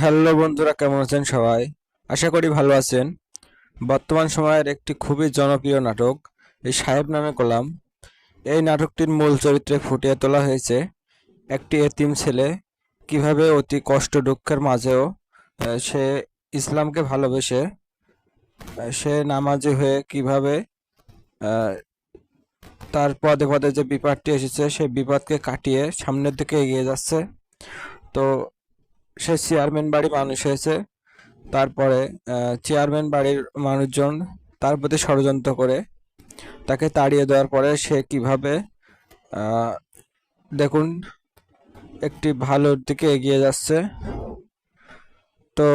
Hello বন্ধুরা, কেমন আছেন সবাই? আশা করি ভালো আছেন। বর্তমান সময়ের একটি খুবই জনপ্রিয় নাটক, এই সাহেব নামে কলাম। এই নাটকটির মূল চরিত্রে ফুটিয়ে তোলা হয়েছে একটি এতিম ছেলে। কীভাবে অতি কষ্ট দুঃখের মাঝেও সে ইসলামকে ভালোবেসে সে নামাজি হয়ে কীভাবে তার পদে পদে যে বিপদটি এসেছে সেই বিপদকে কাটিয়ে সামনের দিকে এগিয়ে যাচ্ছে। তো সে চেয়ারম্যান বাড়ি মানুষ হয়েছে, তারপরে চেয়ারম্যান বাড়ির মানুষজন তার প্রতি ষড়যন্ত্র করে, তাকে তাড়িয়ে দেওয়ার পরে সে কীভাবে দেখুন, একটি ভালোর দিকে এগিয়ে যাচ্ছে। তো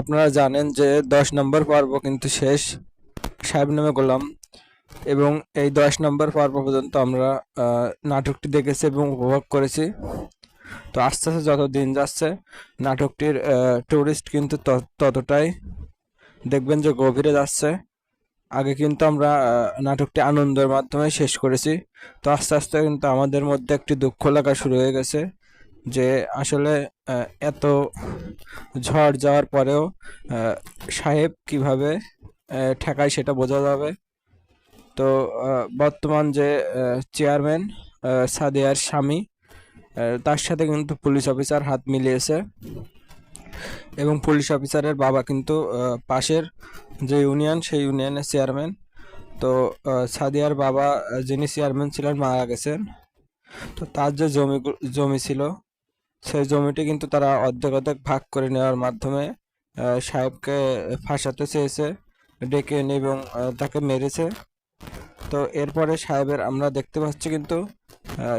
আপনারা জানেন যে দশ নম্বর পর্ব কিন্তু শেষ। সাহেব নামে গোলাম। এবং এই দশ নম্বর পর্ব পর্যন্ত আমরা নাটকটি দেখেছি এবং উপভোগ করেছি। তো আস্তে আস্তে যত দিন যাচ্ছে, নাটকটির টুরিস্ট কিন্তু ততটাই দেখবেন যে গভীরে যাচ্ছে। আগে কিন্তু আমরা নাটকটি আনন্দের মাধ্যমে শেষ করেছি। তো আস্তে আস্তে কিন্তু আমাদের মধ্যে একটি দুঃখ লাগা শুরু হয়ে গেছে যে আসলে এত ঝড় যাওয়ার পরেও সাহেব কীভাবে ঠেকায় সেটা বোঝা যাবে। তো বর্তমান যে চেয়ারম্যান সাদিয়ার স্বামী তার সাথে কিন্তু পুলিশ অফিসার হাত মিলিয়েছে এবং পুলিশ অফিসারের বাবা কিন্তু পাশের যে ইউনিয়ন, সেই ইউনিয়নের চেয়ারম্যান। তো সাদিয়ার বাবা যিনি চেয়ারম্যান ছিলেন, মারা গেছেন। তো তার যে জমি জমি ছিল, সেই জমিটি কিন্তু তারা অর্ধেক অর্ধেক ভাগ করে নেওয়ার মাধ্যমে সাহেবকে ফাঁসাতে চেয়েছে, ডেকে এনে এবং তাকে মেরেছে। তো এরপরে সাহেবের, আমরা দেখতে পাচ্ছি কিন্তু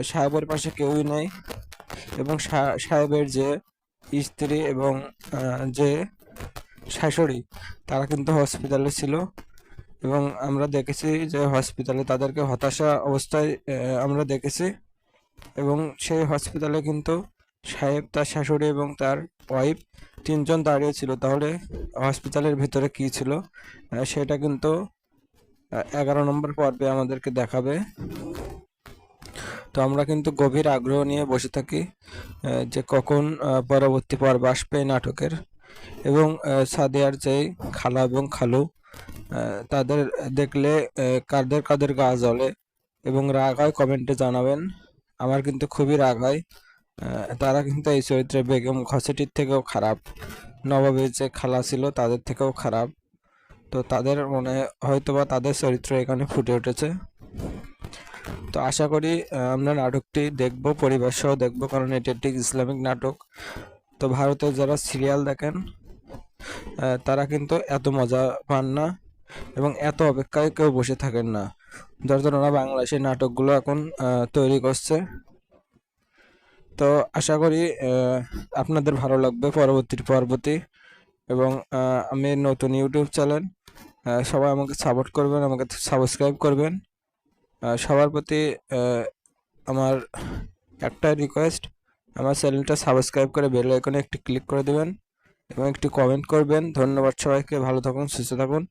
সাহেবের পাশে কেউই নেই এবং সাহেবের যে স্ত্রী এবং যে শাশুড়ি, তারা কিন্তু হসপিটালে ছিল এবং আমরা দেখেছি যে হসপিটালে তাদেরকে হতাশা অবস্থায় আমরা দেখেছি এবং সেই হসপিটালে কিন্তু সাহেব, তার শাশুড়ি এবং তার ওয়াইফ তিনজন দাঁড়িয়ে ছিল। তাহলে হসপিটালের ভিতরে কি ছিল? সেটা কিন্তু এগারো নম্বর পর্বে আমাদেরকে দেখাবে। তো আমরা কিন্তু গভীর আগ্রহ নিয়ে বসে থাকি যে কখন পরবর্তী পর্ব আসবে নাটকের। এবং সাদিয়ার যে খালা এবং খালু তাদের দেখলে কাদের কাদের গা জ্বলে এবং রাগ হয় কমেন্টে জানাবেন। আমার কিন্তু খুবই রাগ হয় তারা কিন্তু এই চরিত্রে বেগম ঘসেটির থেকেও খারাপ। নবাবের যে খালা ছিল তাদের থেকেও খারাপ। তো তাদের মনে হয়তোবা তাদের চরিত্র এখানে ফুটে উঠেছে। তো আশা করি আমরা নাটকটি দেখব পরিবার দেখব, কারণ এটি একটি ইসলামিক নাটক। তো ভারতের যারা সিরিয়াল দেখেন তারা কিন্তু এত মজা পান না এবং এত অপেক্ষায় কেউ বসে থাকেন না, যার জন্য ওরা বাংলাদেশের নাটকগুলো এখন তৈরি করছে। তো আশা করি আপনাদের ভালো লাগবে পরবর্তী পরবর্তী এবং আমি নতুন ইউটিউব চ্যানেল সবাই আমাকে সাপোর্ট করবেন, আমাকে সাবস্ক্রাইব করবেন। সবার প্রতি আমার একটা রিকোয়েস্ট আমার চ্যানেলটা সাবস্ক্রাইব করে বেল আইকনে একটি ক্লিক করে দেবেন এবং একটি কমেন্ট করবেন। ধন্যবাদ সবাইকে, ভালো থাকুন, সুস্থ থাকুন।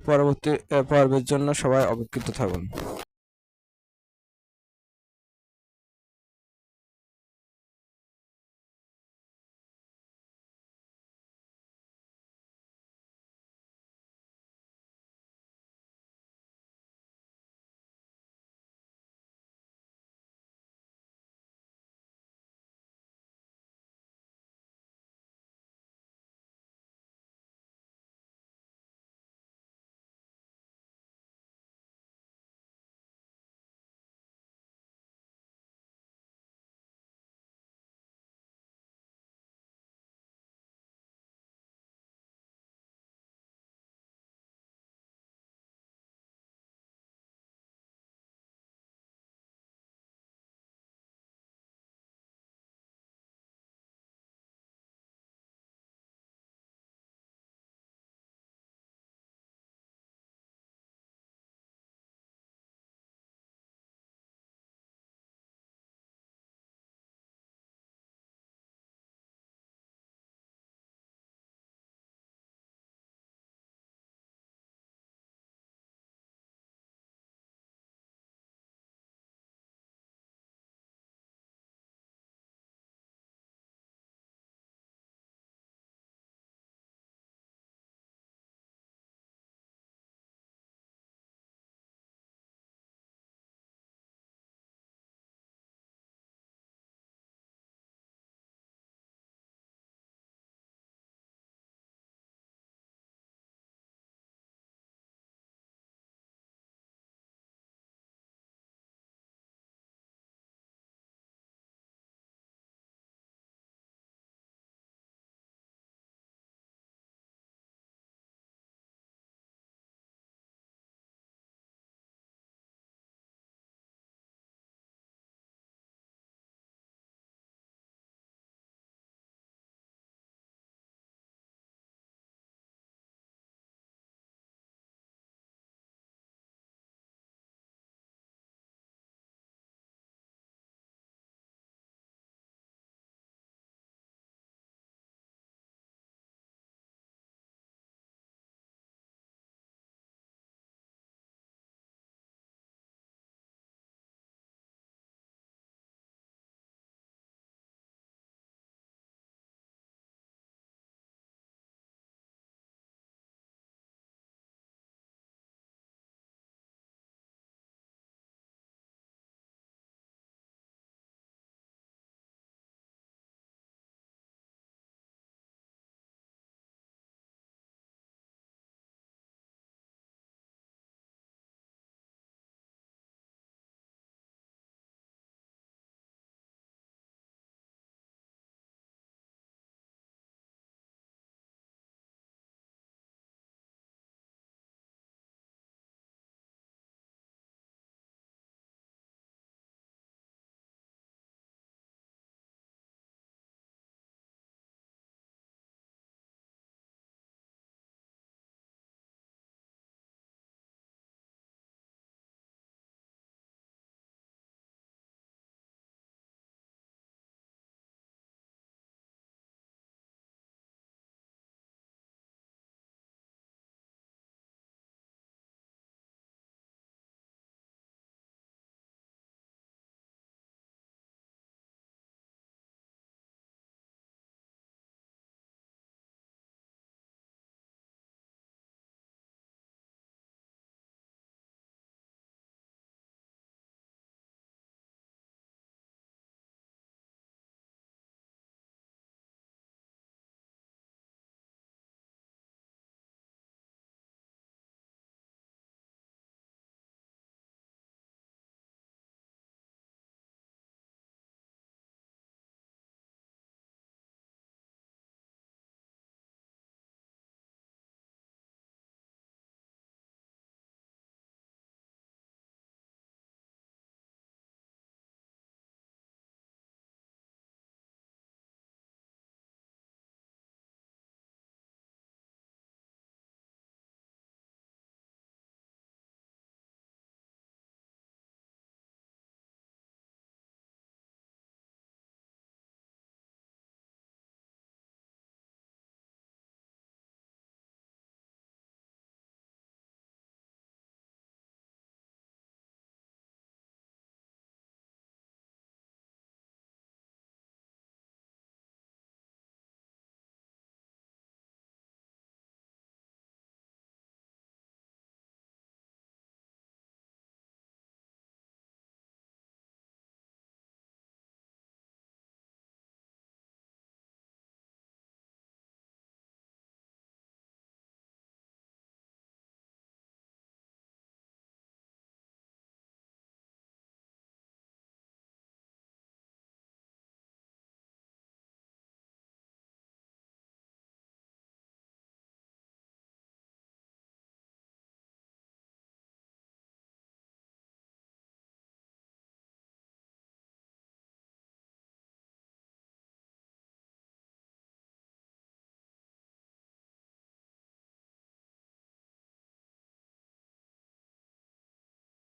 পরবর্তী পর্বের জন্য সবাই অপেক্ষিত থাকুন।